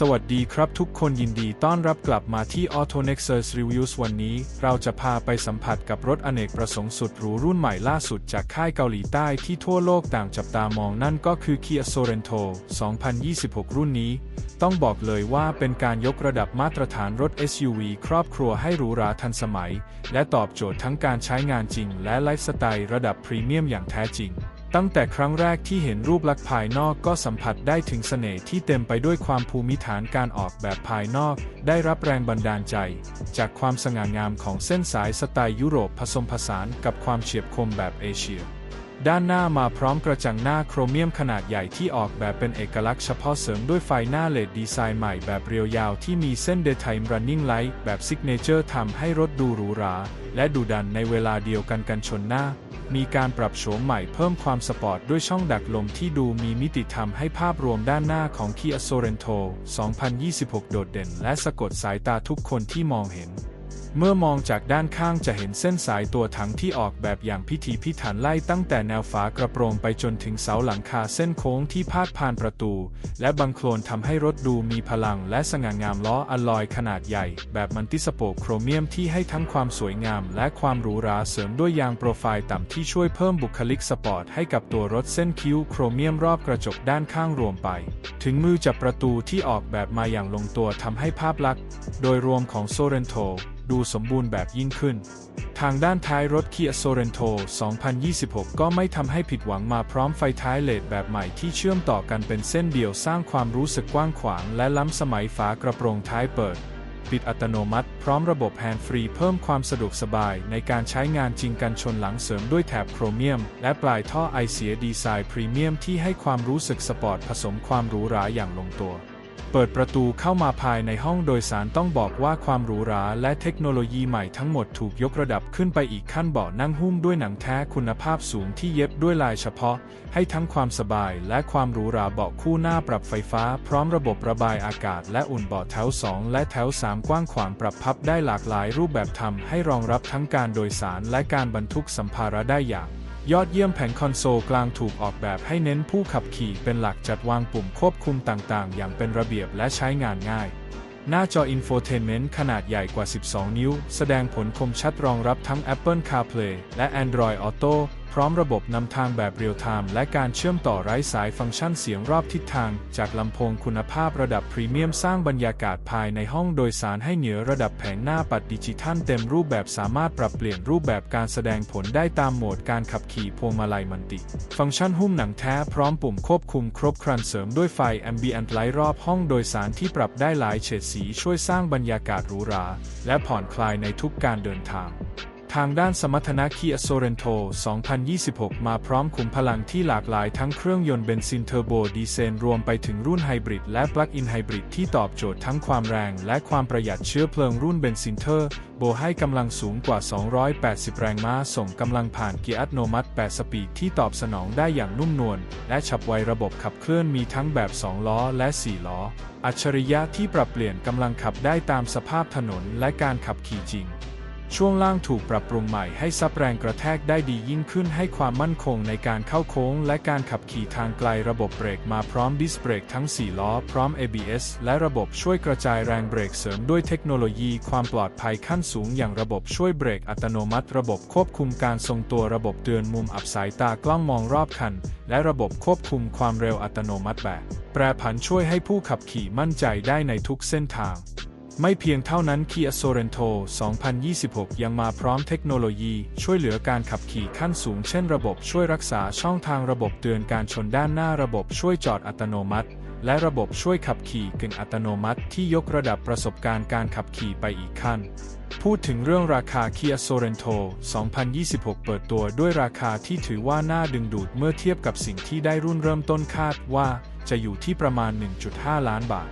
สวัสดีครับทุกคนยินดีต้อนรับกลับมาที่ Auto Nexus Reviews วันนี้ เราจะพาไปสัมผัสกับรถอเนกประสงค์สุดหรูรุ่นใหม่ล่าสุดจากค่ายเกาหลีใต้ที่ทั่วโลกต่างจับตามองนั่นก็คือ Kia Sorento 2026 รุ่นนี้ ต้องบอกเลยว่าเป็นการยกระดับมาตรฐานรถ SUV ครอบครัวให้หรูหราทันสมัย และตอบโจทย์ทั้งการใช้งานจริง และไลฟ์สไตล์ระดับพรีเมียมอย่างแท้จริง ตั้งแต่ครั้งแรกที่เห็นรูปลักษณ์ภายนอกก็สัมผัสได้ถึงเสน่ห์ที่เต็มไปด้วยความภูมิฐานการออกแบบภายนอก ได้รับแรงบันดาลใจ จากความสง่างามของเส้นสายสไตล์ยุโรปผสมผสานกับความเฉียบคมแบบเอเชีย ด้านหน้ามาพร้อมกระจังหน้าโครเมียมขนาดใหญ่ที่ออกแบบเป็นเอกลักษณ์เฉพาะเสริมด้วยไฟหน้าเลดดีไซน์ใหม่แบบเรียวยาวที่มีเส้น Daytime Running Light แบบซิกเนเจอร์ทำให้รถดูหรูหรา และดูดันในเวลาเดียวกันกันชนหน้า มีการปรับโฉมใหม่เพิ่มความสปอร์ตด้วยช่องดักลมที่ดูมีมิติทำให้ภาพรวมด้านหน้าของ Kia Sorento 2026 โดดเด่นและสะกดสายตาทุกคนที่มองเห็น เมื่อมองจากด้านข้างจะเห็นเส้นสายตัวถังที่ออกแบบอย่างพิถีพิถันไล่ตั้งแต่แนวฝากระโปรงไปจนถึงเสาหลังคาเส้นโค้งที่พาดผ่านประตู และบังโคลนทำให้รถดูมีพลังและสง่างามล้ออลลอยขนาดใหญ่ แบบมันติสโปกโครเมียมที่ให้ทั้งความสวยงามและความหรูหราเสริมด้วยยางโปรไฟล์ต่ำที่ช่วยเพิ่มบุคลิกสปอร์ตให้กับตัวรถเส้นคิ้วโครเมียมรอบกระจกด้านข้างรวมไป ถึงมือจับประตูที่ออกแบบมาอย่างลงตัวทำให้ภาพลักษณ์ โดยรวมของโซเรนโต ดูสมบูรณ์แบบยิ่งขึ้น ทางด้านท้ายรถ Kia Sorento 2026 ก็ไม่ทำให้ผิดหวังมาพร้อมไฟท้ายเลดแบบใหม่ที่เชื่อมต่อกันเป็นเส้นเดียวสร้างความรู้สึกกว้างขวาง และล้ำสมัยฝากระโปรงท้ายเปิด ปิดอัตโนมัติ พร้อมระบบแฮนด์ฟรีเพิ่มความสะดวกสบายในการใช้งานจริงกันชนหลังเสริมด้วยแถบโครเมียม และปลายท่อไอเสียดีไซน์พรีเมียมที่ให้ความรู้สึกสปอร์ตผสมความหรูหราอย่างลงตัว เปิดประตูเข้ามาภายในห้องโดยสารต้องบอกว่าความหรูหราและเทคโนโลยีใหม่ทั้งหมดถูกยกระดับขึ้นไปอีกขั้นเบาะนั่งหุ้มด้วยหนังแท้คุณภาพสูงที่เย็บด้วยลายเฉพาะ ให้ทั้งความสบายและความหรูหราเบาะคู่หน้าปรับไฟฟ้า พร้อมระบบระบายอากาศ และอุ่นเบาะแถว 2 และแถว 3 กว้างขวางปรับพับได้หลากหลายรูปแบบทำให้รองรับทั้งการโดยสารและการบรรทุกสัมภาระได้อย่าง ยอดเยี่ยมแผงคอนโซลกลางถูกออกแบบให้เน้นผู้ขับขี่เป็นหลักจัดวางปุ่มควบคุมต่างๆ อย่างเป็นระเบียบและใช้งานง่าย หน้าจออินโฟเทนเมนต์ขนาดใหญ่กว่า 12 นิ้ว แสดงผลคมชัดรองรับทั้ง Apple CarPlay และ Android Auto ร้อมระบบนำทางแบบเรียลไทม์และการเชื่อมต่อไร้สายฟังก์ชันเสียงรอบทิศทาง จากลำโพงคุณภาพระดับพรีเมียมสร้างบรรยากาศภายในห้องโดยสารให้เหนือระดับแผงหน้าปัดดิจิทัลเต็มรูปแบบสามารถปรับเปลี่ยนรูปแบบการแสดงผลได้ตามโหมดการขับขี่พวงมาลัยมันติ ฟังก์ชันหุ้มหนังแท้พร้อมปุ่มควบคุมครบครันเสริมด้วยไฟ Ambient Light รอบห้องโดยสารที่ปรับได้หลายเฉดสีช่วยสร้างบรรยากาศหรูหราและผ่อนคลายในทุกการเดินทาง ทางด้านสมรรถนะ Kia Sorento 2026 มาพร้อมขุมพลังที่หลากหลายทั้งเครื่องยนต์เบนซินเทอร์โบดีเซลรวมไปถึงรุ่นไฮบริดและปลั๊กอินไฮบริดที่ตอบโจทย์ทั้งความแรงและความประหยัดเชื้อเพลิงรุ่นเบนซินเทอร์โบให้กำลังสูงกว่า 280 แรงม้า ส่งกำลังผ่านเกียร์อัตโนมัติ 8 สปีดที่ตอบสนองได้อย่างนุ่มนวลและฉับไวระบบขับเคลื่อนมีทั้งแบบ 2 ล้อและ 4 ล้อ อัจฉริยะที่ปรับเปลี่ยนกำลังขับได้ตามสภาพถนนและการขับขี่จริง ช่วงล่างถูกปรับปรุงใหม่ให้ซับแรงกระแทกได้ดียิ่งขึ้นให้ความมั่นคงในการเข้าโค้ง และการขับขี่ทางไกลระบบเบรกมาพร้อมดิสเบรกทั้ง 4 ล้อ พร้อม ABS และระบบช่วยกระจายแรงเบรกเสริมด้วยเทคโนโลยีความปลอดภัยขั้นสูงอย่างระบบช่วยเบรกอัตโนมัติ ระบบควบคุมการทรงตัวระบบเตือนมุมอับสายตากล้องมองรอบคัน และระบบควบคุมความเร็วอัตโนมัติแบบแปรผันช่วยให้ผู้ขับขี่มั่นใจได้ในทุกเส้นทาง ไม่เพียงเท่านั้น Kia Sorento 2026 ยังมาพร้อมเทคโนโลยี ช่วยเหลือการขับขี่ขั้นสูง เช่นระบบช่วยรักษาช่องทางระบบเตือนการชนด้านหน้าระบบช่วยจอดอัตโนมัติ และระบบช่วยขับขี่กึ่งอัตโนมัติที่ยกระดับประสบการณ์การขับขี่ไปอีกขั้น พูดถึงเรื่องราคา Kia Sorento 2026 เปิดตัวด้วยราคาที่ถือว่าน่าดึงดูดเมื่อเทียบกับสิ่งที่ได้รุ่นเริ่มต้นคาดว่า จะอยู่ที่ประมาณ 1.5 ล้านบาท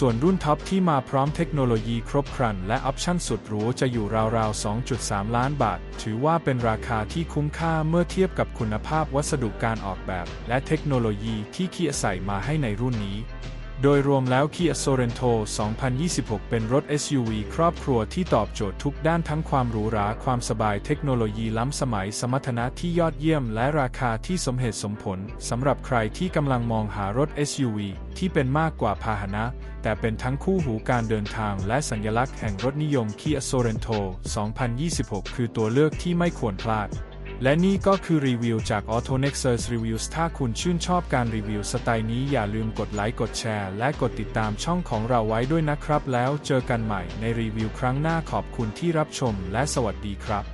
ส่วนรุ่นท็อปที่มาพร้อมเทคโนโลยีครบครันและออปชั่นสุดหรูจะอยู่ราวๆ 2.3 ล้านบาท ถือว่าเป็นราคาที่คุ้มค่าเมื่อเทียบกับคุณภาพวัสดุการออกแบบ และเทคโนโลยีที่เคียใส่มาให้ในรุ่นนี้ โดยรวมแล้ว Kia Sorento 2026 เป็นรถ SUV ครอบครัวที่ตอบโจทย์ทุกด้านทั้งความหรูหรา ความสบาย เทคโนโลยีล้ำสมัย สมรรถนะที่ยอดเยี่ยม และราคาที่สมเหตุสมผล สำหรับใครที่กำลังมองหารถ SUV ที่เป็นมากกว่าพาหนะ แต่เป็นทั้งคู่หูการเดินทาง และสัญลักษณ์แห่งรถนิยม Kia Sorento 2026 คือตัวเลือกที่ไม่ควรพลาด และนี่ก็คือรีวิวจาก AutoNexus Reviews ถ้าคุณชื่นชอบการรีวิวสไตล์นี้อย่าลืมกดไลค์กดแชร์ และกดติดตามช่องของเราไว้ด้วยนะครับ แล้วเจอกันใหม่ในรีวิวครั้งหน้าขอบคุณที่รับชมและสวัสดีครับ